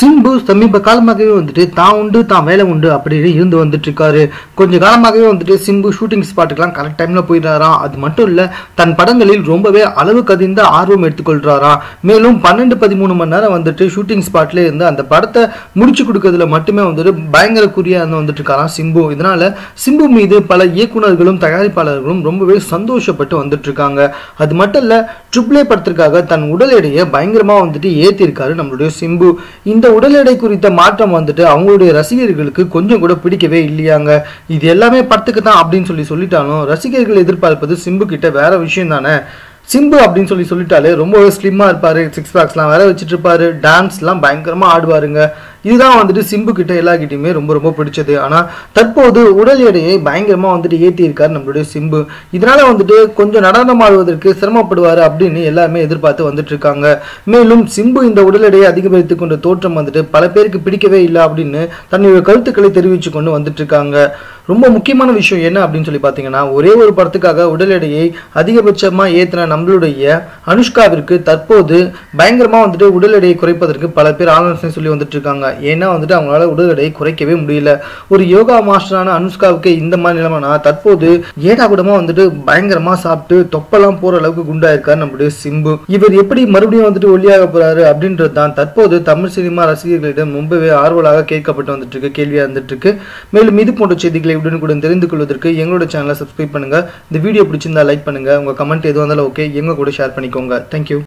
சிம்பு சமீப காலமாகவே வந்துட்டு தான் உண்டு தான் வேலை உண்டு அப்படின்னு இருந்து வந்துட்டு இருக்காரு கொஞ்ச காலமாகவே வந்துட்டு சிம்பு ஷூட்டிங் ஸ்பாட்டுக்கெல்லாம் கரெக்ட் டைம்ல போயிடுறாராம். அது மட்டும் இல்ல தன் படங்களில் ரொம்பவே அளவு கதிந்த ஆர்வம் எடுத்துக்கொள்றாராம். மேலும் பன்னெண்டு பதிமூணு மணி நேரம் வந்துட்டு ஷூட்டிங் ஸ்பாட்ல இருந்து அந்த படத்தை முடிச்சு கொடுக்கறதுல மட்டுமே வந்துட்டு பயங்கர குறியா இருந்து வந்துட்டு இருக்காராம் சிம்பு. இதனால சிம்பு மீது பல இயக்குனர்களும் தயாரிப்பாளர்களும் ரொம்பவே சந்தோஷப்பட்டு வந்துட்டு இருக்காங்க அது மட்டும் இல்ல ட்ரிபிளே படத்திற்காக தன் உடல் எடையை பயங்கரமா வந்துட்டு ஏத்திருக்காரு நம்மளுடைய சிம்பு. இந்த உடல் எடை குறித்த மாற்றம் வந்துட்டு அவங்களுடைய ரசிகர்களுக்கு கொஞ்சம் கூட பிடிக்கவே இல்லையாங்க. இது எல்லாமே படத்துக்கு தான் அப்படின்னு சொல்லி சொல்லிட்டாலும் ரசிகர்கள் எதிர்பார்ப்பது சிம்பு கிட்ட வேற விஷயம் தானே. சிம்பு அப்படின்னு சொல்லி சொல்லிட்டாலே ரொம்பவே ஸ்லிம்மாக இருப்பார் சிக்ஸ் பேக்ஸ்லாம் வேற வச்சுட்டு இருப்பாரு டான்ஸ்லாம் பயங்கரமாக ஆடுவாருங்க. இதுதான் வந்துட்டு சிம்பு கிட்ட எல்லார்கிட்டயுமே ரொம்ப ரொம்ப பிடிச்சது. ஆனால் தற்போது உடல் எடையை பயங்கரமாக வந்துட்டு ஏற்றியிருக்கார் நம்மளுடைய சிம்பு. இதனால வந்துட்டு கொஞ்சம் நடனம் ஆடுவதற்கு சிரமப்படுவார் அப்படின்னு எல்லாருமே எதிர்பார்த்து வந்துட்டு இருக்காங்க மேலும் சிம்பு இந்த உடல் எடையை அதிகரித்து கொண்ட தோற்றம் வந்துட்டு பல பேருக்கு பிடிக்கவே இல்லை அப்படின்னு தன்னுடைய கருத்துக்களை தெரிவித்து கொண்டு வந்துட்டு இருக்காங்க ரொம்ப முக்கியமான விஷயம் என்ன அப்படின்னு சொல்லி பார்த்தீங்கன்னா ஒரே ஒரு படத்துக்காக உடல் எடையை அதிகபட்சமாக ஏற்றின நம்மளுடைய அனுஷ்காவிற்கு தற்போது பயங்கரமாக வந்துட்டு உடல் எடையை குறைப்பதற்கு பல பேர் ஆலோசனை சொல்லி வந்துட்டு இருக்காங்க ஏன்னா வந்துட்டு அவங்களால உடல் எடையை குறைக்கவே முடியல. ஒரு யோகா மாஸ்டரான அனுஷ்காவுக்கு இந்த மாதிரி நிலைமைனா தற்போது ஏடா கூடமா வந்துட்டு பயங்கரமா சாப்பிட்டு தொப்பெல்லாம் போற அளவுக்கு குண்டா இருக்காரு நம்மளுடைய சிம்பு. இவர் எப்படி மறுபடியும் வந்துட்டு ஒல்லியாக போறாரு அப்படின்றது தான் தற்போது தமிழ் சினிமா ரசிகர்களிடம் ரொம்பவே ஆர்வலாக கேட்கப்பட்டு வந்துட்டு இருக்கு கேள்வியா இருந்துட்டு இருக்கு மேலும் இது போன்ற செய்திகளை உடனுக்குடன் தெரிந்து கொள்வதற்கு எங்களோட சேனலை சப்ஸ்கிரைப் பண்ணுங்க. இந்த வீடியோ பிடிச்சிருந்தா லைக் பண்ணுங்க. உங்க கமெண்ட் எதுவும் இருந்தாலும் ஓகே எங்க கூட ஷேர் பண்ணிக்கோங்க. தேங்க்யூ